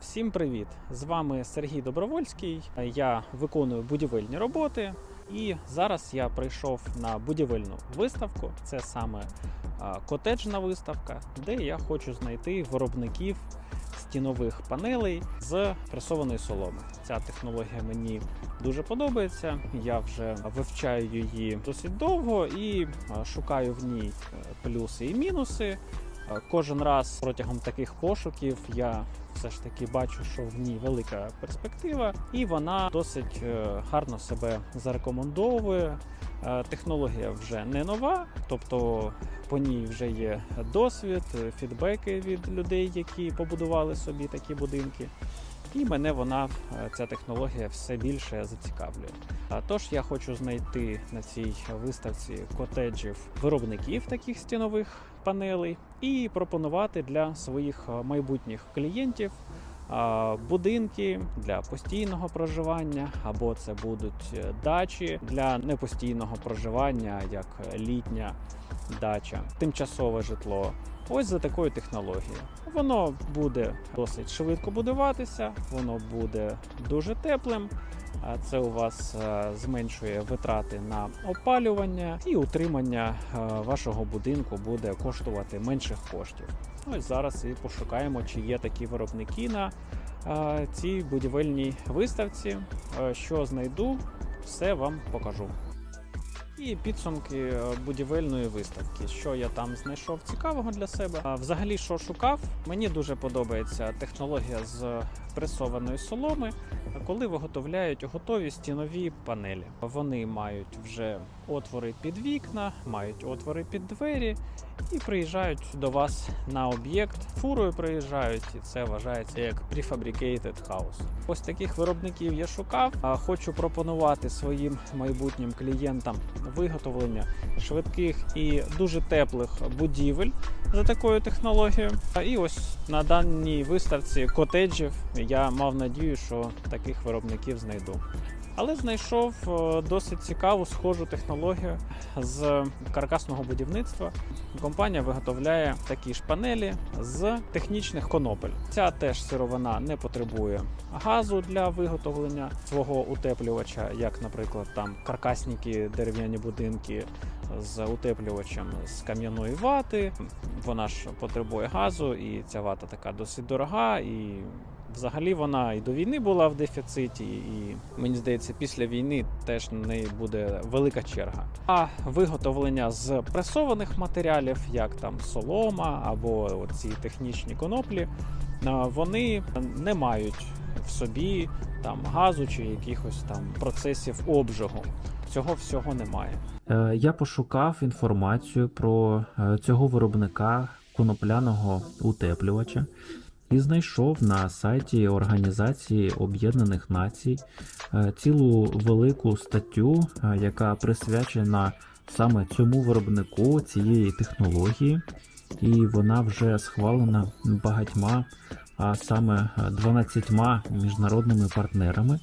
Всім привіт! З вами Сергій Добровольський. Я виконую будівельні роботи, і зараз я прийшов на будівельну виставку. Це саме котеджна виставка, де я хочу знайти виробників стінових панелей з пресованої соломи. Ця технологія мені дуже подобається. Я вже вивчаю її досить довго і шукаю в ній е, плюси і мінуси. Е, Кожен раз протягом таких пошуків я все ж таки бачу, що в ній велика перспектива, і вона досить е, гарно себе зарекомендовує. Е, Технологія вже не нова, тобто по ній вже є досвід, фідбеки від людей, які побудували собі такі будинки. І мене вона, ця технологія, все більше зацікавлює. А Тож я хочу знайти на цій виставці котеджів виробників таких стінових панелей і пропонувати для своїх е, майбутніх клієнтів будинки для постійного проживання, або це будуть е, дачі для непостійного проживання, як літня дача, тимчасове житло. Ось за такою технологією. Воно буде досить швидко будуватися, воно буде дуже теплим. Це у вас е, зменшує витрати на опалювання і утримання е, вашого будинку буде коштувати менших коштів. Ось зараз і пошукаємо, чи є такі виробники на е, цій будівельній виставці. Що знайду, все вам покажу. І підсумки будівельної виставки, що я там знайшов цікавого для себе. А Взагалі, що шукав, мені дуже подобається технологія з пресованої соломи, коли виготовляють готові стінові панелі. Вони мають вже отвори під вікна, мають отвори під двері і приїжджають до вас на об'єкт. Фурою приїжджають, і це вважається як prefabricated house. Ось таких виробників я шукав. Хочу пропонувати своїм майбутнім клієнтам виготовлення швидких і дуже теплих будівель за такою технологією. І ось на даній виставці котеджів я мав надію, що таких виробників знайду. Але знайшов е, досить цікаву схожу технологію з каркасного будівництва. Компанія виготовляє такі ж панелі з технічних конопель. Ця теж сировина не потребує газу для виготовлення свого утеплювача, як, наприклад, там каркасніки, дерев'яні будинки з утеплювачем з кам'яної вати. Вона ж потребує газу, і ця вата така досить дорога. І взагалі вона і до війни була в дефіциті, і мені здається, після війни теж на неї буде велика черга. А виготовлення з пресованих матеріалів, як там солома або ці технічні коноплі, вони не мають в собі там газу чи якихось там процесів обжигу. Цього всього немає. Е, Я пошукав інформацію про е, цього виробника конопляного утеплювача і знайшов на сайті Організації Об'єднаних Націй е, цілу велику статтю, е, яка присвячена саме цьому виробнику цієї технології, і вона вже схвалена багатьма, а саме е, 12 міжнародними партнерами.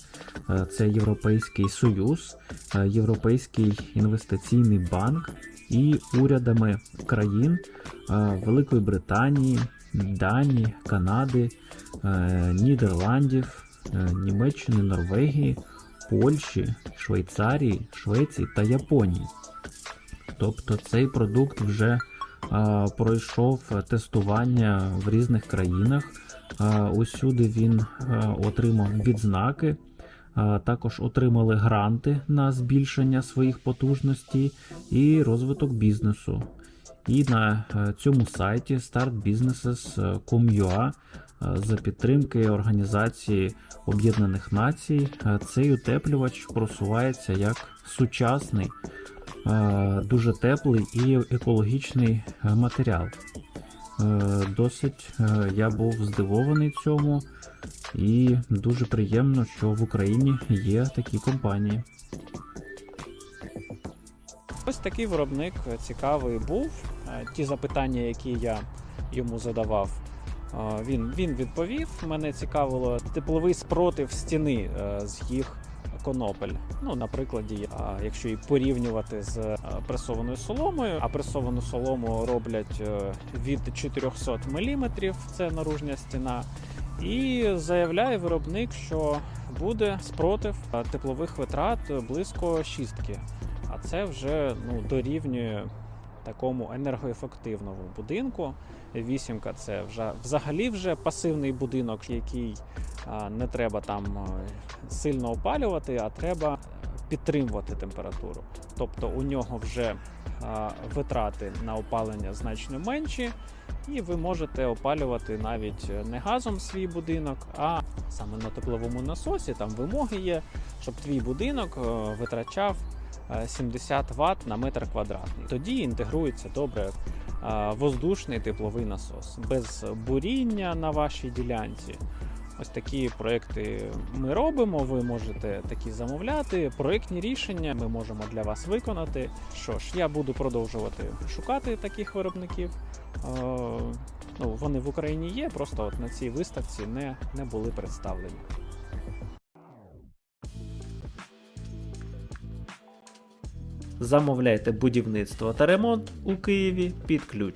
Е, Це Європейський Союз, е, Європейський інвестиційний банк і урядами країн е, Великої Британії, Данії, Канади, е, Нідерландів, е, Німеччини, Норвегії, Польщі, Швейцарії, Швеції та Японії. Тобто цей продукт вже е, пройшов тестування в різних країнах. Усюди він отримав відзнаки. Також отримали гранти на збільшення своїх потужностей і розвиток бізнесу. І на е, цьому сайті startbusinesses.com.ua е, за підтримки Організації Об'єднаних Націй е, цей утеплювач просувається як сучасний, е, дуже теплий і екологічний е, матеріал. Е, Досить е, я був здивований цьому, і дуже приємно, що в Україні є такі компанії. Ось такий виробник цікавий був. Е, Ті запитання, які я йому задавав, е, він, він відповів. Мене цікавило тепловий спротив стіни е, з їх конопель. Ну, на якщо і порівнювати з пресованою соломою, а пресовану солому роблять від 400 мм, це наружня стіна. І заявляє виробник, що буде спротив теплових витрат близько шістки. Це вже ну, дорівнює такому енергоефективному будинку. Вісімка це вже взагалі вже пасивний будинок, який не треба там е, сильно опалювати, а треба підтримувати температуру. Тобто у нього вже витрати на опалення значно менші, і ви можете опалювати навіть не газом свій будинок, а саме на тепловому насосі. Там вимоги є, щоб твій будинок е, витрачав е, 70 Вт на метр квадратний. Тоді інтегрується добре е, воздушний тепловий насос без буріння на вашій ділянці. Ось такі проекти ми робимо. Ви можете такі замовляти. Проектні рішення ми можемо для вас виконати. Що ж, я буду продовжувати шукати таких виробників. Е, Ну, вони в Україні є, просто от на цій виставці не, не були представлені. Замовляйте будівництво та ремонт у Києві під ключ.